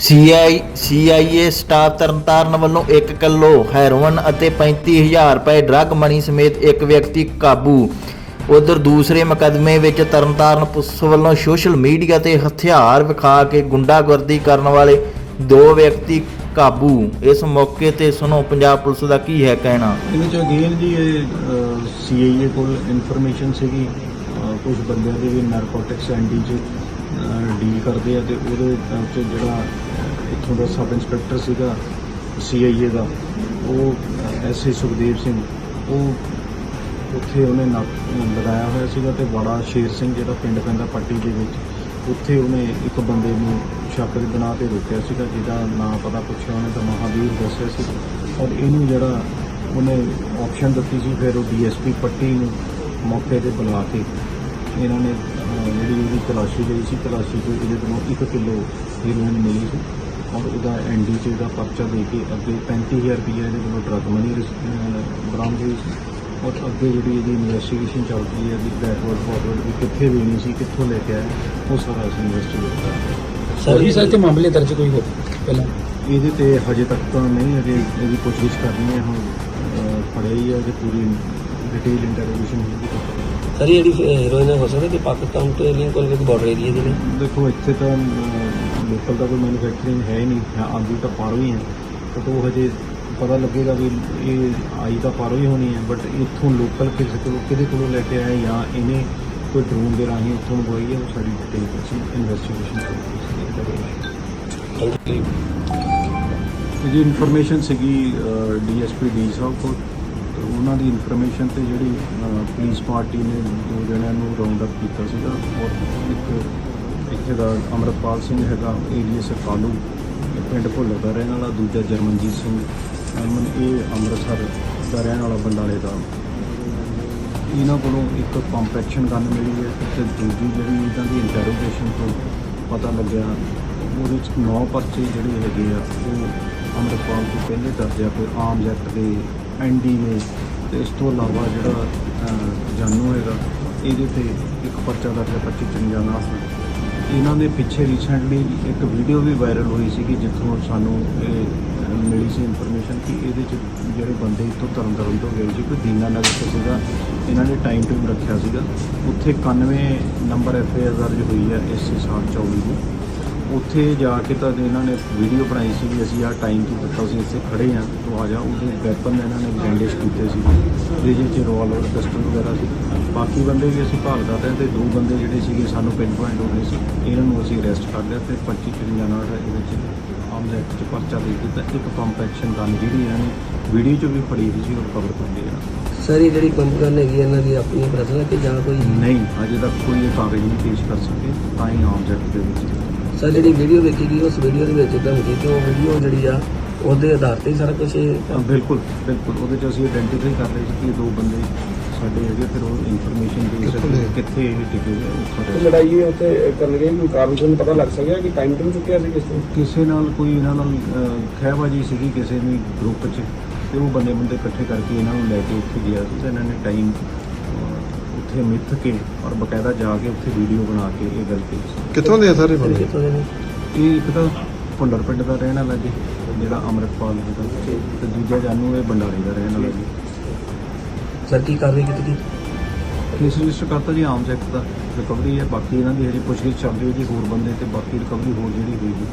CI CIA staff Tarn Taran ਵੱਲੋਂ 1 kilo heroin ਅਤੇ 35000 ਰੁਪਏ ਡਰੱਗ ਮਨੀ ਸਮੇਤ ਇੱਕ ਵਿਅਕਤੀ ਕਾਬੂ। ਉਧਰ ਦੂਸਰੇ ਮੁਕੱਦਮੇ ਵਿੱਚ ਤਰਨਤਾਰਨ ਪੁਲਿਸ ਵੱਲੋਂ ਸੋਸ਼ਲ ਮੀਡੀਆ ਤੇ ਹਥਿਆਰ ਵਿਖਾ ਕੇ ਗੁੰਡਾਗਰਦੀ ਕਰਨ ਵਾਲੇ ਦੋ ਵਿਅਕਤੀ ਕਾਬੂ। ਇਸ ਮੌਕੇ ਤੇ ਸੁਣੋ ਪੰਜਾਬ ਪੁਲਿਸ ਦਾ ਕੀ ਹੈ ਕਹਿਣਾ। ਇਹਦੇ ਚ ਅਗੇਨ ਜੀ ਇਹ ਸੀਆਈਏ ਕੋਲ ਇਨਫੋਰਮੇਸ਼ਨ ਸੀਗੀ। ਕੁਝ ਬੰਦਿਆਂ ਦੇ ਵੀ ਨਾਰਕੋਟਿਕਸ ਐਂਡੀ ਚ ਡੀਲ ਕਰਦੇ ਆ ਤੇ ਉਹਦੇ ਚ ਜਿਹੜਾ ਇੱਥੋਂ ਦਾ ਸਬ ਇੰਸਪੈਕਟਰ ਸੀਗਾ ਸੀਆਈਏ ਦਾ, ਉਹ ਐਸਏ ਸੁਖਦੇਵ ਸਿੰਘ, ਉਹ ਉੱਥੇ ਉਹਨੇ ਨਾ ਲਗਾਇਆ ਹੋਇਆ ਸੀਗਾ ਤੇ ਬੜਾ ਸ਼ੇਰ ਸਿੰਘ ਜਿਹੜਾ ਪਿੰਡ ਪੈਂਦਾ ਪੱਟੀ ਦੇ ਵਿੱਚ, ਉੱਥੇ ਉਹਨੇ ਇੱਕ ਬੰਦੇ ਨੂੰ ਸ਼ੱਕ ਦੇ ਬਣਾ ਤੇ ਰੋਕਿਆ ਸੀਗਾ, ਜਿਹਦਾ ਨਾਂ ਪਤਾ ਪੁੱਛਿਆ ਉਹਨੇ ਤਾਂ ਮਹਾਵੀਰ ਦੱਸਿਆ ਸੀ। ਔਰ ਇਹਨੂੰ ਜਿਹੜਾ ਉਹਨੇ ਆਪਸ਼ਨ ਦਿੱਤੀ ਸੀ, ਫਿਰ ਉਹ ਡੀਐਸਪੀ ਪੱਟੀ ਨੂੰ ਮੌਕੇ ਤੇ ਬੁਲਾ ਕੇ ਇਹਨਾਂ ਨੇ ਜਿਹੜੀ ਉਹਦੀ ਤਲਾਸ਼ੀ ਲਈ ਸੀ ਤਲਾਸ਼ੀ ਤੋਂ ਇਹਦੇ ਤੋਂ 1 ਕਿਲੋ ਹੀਰੋਇਨ ਮਿਲੀ ਸੀ ਔਰ ਉਹਦਾ ਐਨਡੀ ਚ ਇਹਦਾ ਪਰਚਾ ਦੇ ਕੇ ਅੱਗੇ 35000 ਰੁਪਏ ਇਹਦੇ ਕੋਲੋਂ ਡਰਗ ਮਨੀ ਬਰਾਮਦ ਹੋਈ ਸੀ। ਔਰ ਅੱਗੇ ਜਿਹੜੀ ਇਹਦੀ ਇਨਵੈਸਟੀਗੇਸ਼ਨ ਚੱਲ ਰਹੀ ਹੈ ਵੀ ਬੈਕਵਰਡ ਫਾਰਵਰਡ ਵੀ ਕਿੱਥੇ ਵੇਣੀ ਸੀ ਕਿੱਥੋਂ ਲੈ ਕੇ ਆਇਆ ਉਹ ਸਾਰਾ ਅਸੀਂ ਇਨਵੈਸਟੀਗੇਟ ਕਰ ਰਹੇ ਸਰ ਸਰ ਤੇ ਮਾਮਲੇ ਦਰਜ ਕੋਈ ਹੋ ਪਹਿਲਾਂ? ਇਹਦੇ ਤੇ ਹਜੇ ਤੱਕ ਤਾਂ ਨਹੀਂ ਅਜੇ ਇਹਦੀ ਪੁੱਛਗਿੱਛ ਕਰਨੀ ਹੈ ਹੁਣ ਫੜਿਆ ਹੀ ਹੈ ਜੇ ਪੂਰੀ ਡਿਟੇਲ ਇੰਟਰੋਗੇਸ਼ਨ ਹੋਊਗੀ। ਸਰ ਇਹ ਜਿਹੜੀ ਹੀਰੋਇਨ ਹੋ ਸਕਦਾ ਕਿ ਪਾਕਿਸਤਾਨ ਤੋਂ ਲਿੰਕ ਕੋਲ ਕੋਈ ਬਾਰਡਰ ਏਰੀਆ ਦੇ ਨੇ ਦੇਖੋ ਇੱਥੇ ਤਾਂ ਲੋਕਲ ਦਾ ਕੋਈ ਮੈਨੂਫੈਕਚਰਿੰਗ ਹੈ ਹੀ ਨਹੀਂ। ਹਾਂ, ਆਂਦੀ ਤਾਂ ਪਾਰੋ ਹੀ ਹੈ। ਤਾਂ ਉਹ ਹਜੇ ਪਤਾ ਲੱਗੇਗਾ ਵੀ ਇਹ ਆਈ ਤਾਂ ਪਾਰੋ ਹੀ ਹੋਣੀ ਹੈ ਬਟ ਇੱਥੋਂ ਲੋਕਲ ਕਿਸੇ ਕੋਲੋਂ ਕਿਹਦੇ ਕੋਲੋਂ ਲੈ ਕੇ ਆਇਆ ਜਾਂ ਇਹਨੇ ਕੋਈ ਡਰੋਨ ਦੇ ਰਾਹੀਂ ਉੱਥੋਂ ਮੰਗਵਾਈ ਹੈ ਉਹ ਸਾਰੀ ਡਿਟੇਲ ਵਿੱਚ ਇਨਵੈਸਟੀਗੇਸ਼ਨ ਕਰਾਂਗੇ ਜੀ ਇਨਫੋਰਮੇਸ਼ਨ ਸੀਗੀ ਡੀਐਸਪੀ ਡੀ ਸਾਹਿਬ ਕੋਲ। ਉਹਨਾਂ ਦੀ ਇਨਫੋਰਮੇਸ਼ਨ ਤੇ ਜਿਹੜੀ ਅਹ, ਪੁਲਿਸ ਪਾਰਟੀ ਨੇ ਦੋ ਜਣਿਆਂ ਨੂੰ ਰਾਉਂਡ ਅਪ ਕੀਤਾ ਸੀਗਾ। ਔਰ ਇੱਕ ਇੱਥੇ ਦਾ ਅਮਰਪਾਲ ਸਿੰਘ ਹੈਗਾ ਏਰੀਆ ਸਰਕਾਲੂ ਪਿੰਡ ਭੁੱਲਰ ਦਾ ਰਹਿਣ ਵਾਲਾ ਦੂਜਾ ਜਰਮਨਜੀਤ ਸਿੰਘ ਅਮਨ ਇਹ ਅੰਮ੍ਰਿਤਸਰ ਦਾ ਰਹਿਣ ਵਾਲਾ ਬੰਡਾਲੇ ਦਾ। ਇਹਨਾਂ ਕੋਲੋਂ ਇੱਕ ਕੰਪੈਕਸ਼ਨ ਗਨ ਮਿਲੀ ਹੈ ਤੇ ਦੂਜੀ ਜਿਹੜੀ ਇਹਨਾਂ ਦੀ ਇੰਟਰੋਗੇਸ਼ਨ ਤੋਂ ਪਤਾ ਲੱਗਿਆ ਉਹਦੇ ਵਿੱਚ ਨੌ ਪਰਚੇ ਜਿਹੜੇ ਹੈਗੇ ਆ ਉਹ ਅੰਮ੍ਰਿਤਪਾਲ ਤੋਂ ਪਹਿਲੇ ਦਰਜਾ ਕੋਈ ਆਮ ਐਕਟ ਦੇ ਐਨਡੀ ਨੇ ਤੇ ਇਸ ਤੋਂ ਇਲਾਵਾ ਜਿਹੜਾ ਅਹ, ਜਾਨੂ ਹੈਗਾ ਇਹਦੇ ਤੇ ਇੱਕ ਪਰਚਾ ਦਰਜ ਹੈ 25 53 ਨਾਲ। ਇਹਨਾਂ ਦੇ ਪਿੱਛੇ ਰੀਸੈਂਟਲੀ ਇੱਕ ਵੀਡੀਓ ਵੀ ਵਾਇਰਲ ਹੋਈ ਸੀ ਕਿ ਜਿੱਥੋਂ ਸਾਨੂੰ ਇਹ ਮਿਲੀ ਸੀ ਇਨਫੋਰਮੇਸ਼ਨ ਕਿ ਇਹਦੇ ਚ ਜਿਹੜੇ ਬੰਦੇ ਇੱਥੋਂ ਤਰਨ ਤਾਰਨ ਤੋਂ ਗਏ ਸੀ ਕੋਈ ਦੀਨਾ ਨਗਰ ਤੋਂ ਸੀਗਾ ਇਹਨਾਂ ਨੇ ਟਾਈਮ ਟੂ ਰੱਖਿਆ ਸੀਗਾ। ਉੱਥੇ 91 ਨੰਬਰ ਐਫ ਆਈ ਆਰ ਦਰਜ ਹੋਈ ਹੈ ਇਸ 724 ਦੀ ਉੱਥੇ ਜਾ ਕੇ ਤਾਂ ਇਹਨਾਂ ਨੇ ਵੀਡੀਓ ਬਣਾਈ ਸੀ ਵੀ ਅਸੀਂ ਆਹ ਟਾਈਮ ਤੋਂ ਦਿੱਤਾ ਸੀ ਇੱਥੇ ਖੜੇ ਹਾਂ ਤੂੰ ਆ ਜਾ। ਉਹਦੇ ਵੈਪਨ ਇਹਨਾਂ ਨੇ ਬੈਂਡੇਜ ਕੀਤੇ ਸੀ। ਜਿਹਦੇ ਚ ਰਿਵਾਲਵਰ ਪਿਸਟਲ ਵਗੈਰਾ ਸੀ। ਬਾਕੀ ਬੰਦੇ ਵੀ ਅਸੀਂ ਭਾਲ ਕਰ ਰਹੇ ਤੇ ਦੋ ਬੰਦੇ ਜਿਹੜੇ ਸੀਗੇ ਸਾਨੂੰ ਪਿੰਨ ਪੁਆਇੰਟ ਹੋ ਗਏ ਸੀ। ਇਹਨਾਂ ਨੂੰ ਅਸੀਂ ਅਰੈਸਟ ਕਰ ਲਿਆ ਤੇ 25 53 ਨਾਲ ਇਹਦੇ ਵਿੱਚ ਆਮ ਐਕਟ ਚ ਪਰਚਾ ਦੇ ਦਿੱਤਾ। ਇੱਕ ਕੰਪੈਕਸ਼ਨ ਗਨ ਜਿਹੜੀ ਇਹਨਾਂ ਨੇ ਵੀਡੀਓ ਚ ਵੀ ਫੜੀ ਹੋਈ ਸੀ ਉਹ ਕਵਰ ਕਰ ਲਿਆ ਸਰ ਇਹ ਜਿਹੜੀ ਬੰਦਗਨ ਹੈਗੀ ਹੈ, ਇਹਨਾਂ ਦੀ ਆਪਣੀ ਪਰਸਨਲ ਕਿ ਜਾਂ ਕੋਈ ਨਹੀਂ ਅਜੇ ਤੱਕ ਕੋਈ ਇਹ ਕਾਗਜ਼ ਨਹੀਂ ਪੇਸ਼ ਕਰ ਸਕੇ। ਤਾਂ ਹੀ ਆਮ ਐਕਟ ਦੇ ਵਿੱਚ। ਸਰ ਜਿਹੜੀ ਵੀਡੀਓ ਵੇਖੀ ਗਈ ਉਸ ਵੀਡੀਓ ਦੇ ਵਿੱਚ ਧਮਕੀ ਤੇ ਉਹ ਵੀਡੀਓ ਜਿਹੜੀ ਆ ਉਹਦੇ ਆਧਾਰ ਤੇ ਹੀ ਸਾਰਾ ਕੁਝ ਹਾਂ, ਬਿਲਕੁਲ ਬਿਲਕੁਲ। ਉਹਦੇ ਚ ਅਸੀਂ ਆਇਡੈਂਟੀਫਾਈ ਕਰ ਰਹੇ ਸੀ ਕਿ ਇਹ ਦੋ ਬੰਦੇ ਸਾਡੇ ਹੈਗੇ ਫਿਰ ਉਹ ਇਨਫੋਰਮੇਸ਼ਨ ਦੇ ਸਕਦੇ ਕਿੱਥੇ ਇਹ ਟਿਕੇ ਹੋਏ ਲੜਾਈ ਇਹ ਉੱਥੇ ਕਰਨ ਗਏ ਕੋਈ ਕਾਰਨ ਤੁਹਾਨੂੰ ਪਤਾ ਲੱਗ ਸਕਿਆ ਕਿ ਟਾਈਮ ਟੂ ਚੁੱਕਿਆ ਸੀ ਕਿਸ ਤੋਂ ਕਿਸੇ ਨਾਲ ਕੋਈ ਇਹਨਾਂ ਨਾਲ ਖਹਿਬਾਜ਼ੀ ਸੀਗੀ ਕਿਸੇ ਵੀ ਗਰੁੱਪ 'ਚ ਤੇ ਉਹ ਬੰਦੇ ਬੰਦੇ ਇਕੱਠੇ ਕਰਕੇ ਇਹਨਾਂ ਨੂੰ ਲੈ ਕੇ ਉੱਥੇ ਗਿਆ ਸੀ ਤੇ ਇਹਨਾਂ ਨੇ ਟਾਈਮ ਉੱਥੇ ਮਿੱਥ ਕੇ ਔਰ ਬਕਾਇਦਾ ਜਾ ਕੇ ਉੱਥੇ ਵੀਡੀਓ ਬਣਾ ਕੇ ਇਹ ਗੱਲ ਕੀਤੀ ਕਿੱਥੋਂ ਦੇ ਆ ਸਾਰੇ ਸਰ ਕਿੱਥੋਂ ਦੇ ਨੇ? ਇਹ ਇੱਕ ਤਾਂ ਭੁੱਲਰ ਪਿੰਡ ਦਾ ਰਹਿਣ ਵਾਲਾ ਜੀ ਜਿਹੜਾ ਅੰਮ੍ਰਿਤਪਾਲ ਜੀ ਦਾ। ਤੇ ਦੂਜਾ ਜਾਨੂ ਇਹ ਬੰਡਾਲੀ ਦਾ ਰਹਿਣ ਵਾਲਾ ਜੀ। ਸਰ ਕੀ ਕਾਰਵਾਈ ਕੀਤੀ ਕੇਸ ਰਜਿਸਟਰ ਕਰਤਾ ਜੀ ਆਮ ਐਕਟ ਦਾ ਰਿਕਵਰੀ ਹੈ। ਬਾਕੀ ਇਹਨਾਂ ਦੀ ਹਜੇ ਪੁੱਛਗਿੱਛ ਚੱਲ ਰਹੀ ਹੈ ਜੀ ਹੋਰ ਬੰਦੇ ਤੇ ਬਾਕੀ ਰਿਕਵਰੀ ਹੋਰ ਜਿਹੜੀ ਹੋਏਗੀ।